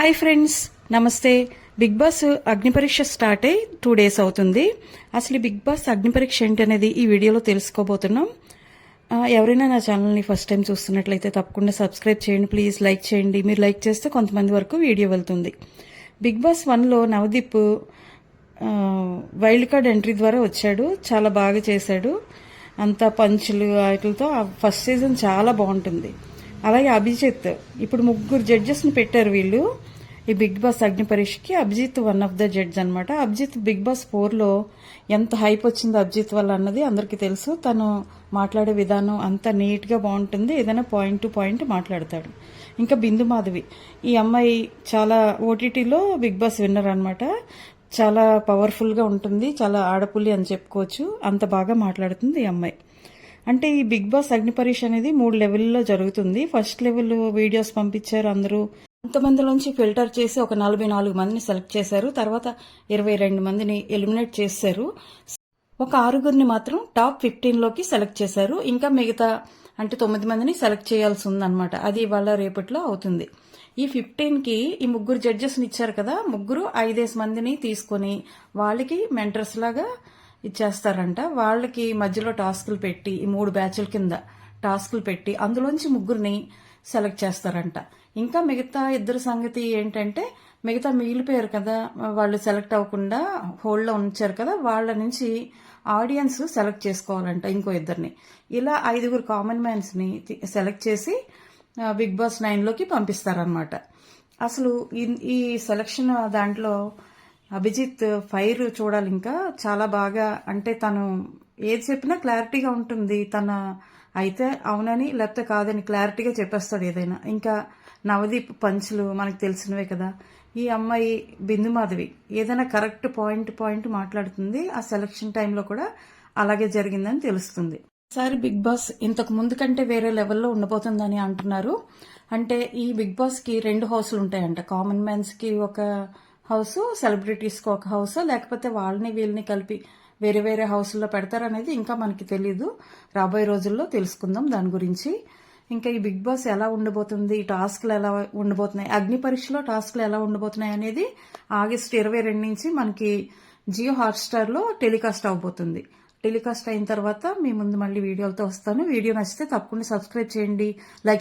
Hi friends నమస్తే. Bigg Boss అగ్నిపరీక్ష start అయ్యి two days అవుతుంది. అసలు బిగ్ బాస్ అగ్నిపరీక్ష ఏంటి అనేది ఈ వీడియోలో తెలుసుకోబోతున్నాం. ఎవరైనా నా ఛానల్ని ఫస్ట్ టైం చూస్తున్నట్లయితే తప్పకుండా సబ్స్క్రైబ్ చేయండి ప్లీజ్ లైక్ చేయండి. మీరు లైక్ చేస్తే కొంతమంది వరకు వీడియో వెళ్తుంది. బిగ్ బాస్ వన్లో నవదీప్ వైల్డ్ కార్డ్ ఎంట్రీ ద్వారా వచ్చాడు. చాలా బాగా చేశాడు. అంతా పంచులు వాటితో ఆ ఫస్ట్ సీజన్ చాలా బాగుంటుంది. అలాగే అభిజిత్. ఇప్పుడు ముగ్గురు జడ్జెస్ని పెట్టారు వీళ్ళు. ఈ బిగ్ బాస్ అగ్ని పరీక్షకి Abhijit one of the judge అనమాట అభిజిత్ బిగ్ బాస్ ఫోర్లో ఎంత హైప్ వచ్చిందో అభిజిత్ వల్ల అన్నది అందరికీ తెలుసు. తను మాట్లాడే విధానం అంత నీట్గా బాగుంటుంది. ఏదైనా పాయింట్ టు పాయింట్ మాట్లాడతాడు. ఇంకా బిందు మాధవి. ఈ అమ్మాయి చాలా ఓటీటీలో బిగ్ బాస్ విన్నర్ అనమాట చాలా పవర్ఫుల్గా ఉంటుంది. చాలా ఆడపుల్లి అని చెప్పుకోవచ్చు. అంత బాగా మాట్లాడుతుంది ఈ అమ్మాయి. అంటే ఈ బిగ్ బాస్ అగ్ని పరీక్ష అనేది మూడు లెవెల్లో జరుగుతుంది. ఫస్ట్ లెవెల్ వీడియోస్ పంపించారు అందరూ. కొంతమందిలోంచి ఫిల్టర్ చేసి ఒక నలభై నాలుగు మందిని సెలెక్ట్ చేశారు. తర్వాత ఇరవై రెండు మందిని ఎలిమినేట్ చేశారు. ఒక ఆరుగురిని మాత్రం టాప్ ఫిఫ్టీన్లోకి సెలెక్ట్ చేశారు. ఇంకా మిగతా అంటే తొమ్మిది మందిని సెలెక్ట్ చేయాల్సి ఉందన్నమాట. అది ఇవాళ రేపట్లో అవుతుంది. ఈ ఫిఫ్టీన్కి ఈ ముగ్గురు జడ్జెస్ ఇచ్చారు కదా. ముగ్గురు ఐదేసి మందిని తీసుకొని వాళ్ళకి మెంటర్స్ లాగా ఇచ్చేస్తారంట. వాళ్ళకి మధ్యలో టాస్కులు పెట్టి ఈ మూడు బ్యాచ్ల కింద టాస్కులు పెట్టి అందులోంచి ముగ్గురిని సెలెక్ట్ చేస్తారంట. ఇంకా మిగతా ఇద్దరు సంగతి ఏంటంటే మిగతా మిగిలిపోయారు కదా వాళ్ళు సెలెక్ట్ అవ్వకుండా హోల్డ్లో ఉంచారు కదా వాళ్ళ నుంచి ఆడియన్స్ సెలెక్ట్ చేసుకోవాలంట ఇంకో ఇద్దరిని. ఇలా ఐదుగురు కామన్ మ్యాన్స్ని సెలెక్ట్ చేసి బిగ్ బాస్ నైన్లోకి పంపిస్తారనమాట అసలు ఈ- ఈ సెలక్షన్ దాంట్లో అభిజిత్ ఫైర్ చూడాలి ఇంకా చాలా బాగా అంటే తను ఏది చెప్పినా క్లారిటీగా ఉంటుంది. తన అయితే అవునని లేకపోతే కాదని క్లారిటీగా చెప్పేస్తాడు ఏదైనా. ఇంకా నవదీప్ పంచులు మనకు తెలిసినవే కదా. ఈ అమ్మాయి బిందు మాధవి. ఏదైనా కరెక్ట్ పాయింట్ పాయింట్ మాట్లాడుతుంది. ఆ సెలక్షన్ టైంలో కూడా అలాగే జరిగిందని తెలుస్తుంది. సార్ బిగ్ బాస్ ఇంతకు ముందు కంటే వేరే లెవెల్లో ఉండబోతుందని అంటున్నారు. అంటే ఈ బిగ్ బాస్కి రెండు హౌస్లు ఉంటాయంట కామన్ మ్యాన్స్కి ఒక హౌస్ సెలబ్రిటీస్కి ఒక హౌస్ లేకపోతే వాళ్ళని వీళ్ళని కలిపి వేరే వేరే హౌస్లో పెడతారనేది ఇంకా మనకి తెలీదు. రాబోయే రోజుల్లో తెలుసుకుందాం దాని గురించి. ఇంకా ఈ బిగ్ బాస్ ఎలా ఉండబోతుంది ఈ టాస్క్లు ఎలా ఉండబోతున్నాయి అగ్ని పరీక్షలో టాస్క్లు ఎలా ఉండబోతున్నాయి అనేది ఆగస్టు ఇరవై రెండు నుంచి మనకి జియో హాట్స్టార్లో టెలికాస్ట్ అవబోతుంది. టెలికాస్ట్ అయిన తర్వాత మీ ముందు మళ్ళీ వీడియోలతో వస్తాను. వీడియో నచ్చితే తప్పకుండా సబ్స్క్రైబ్ చేయండి లైక్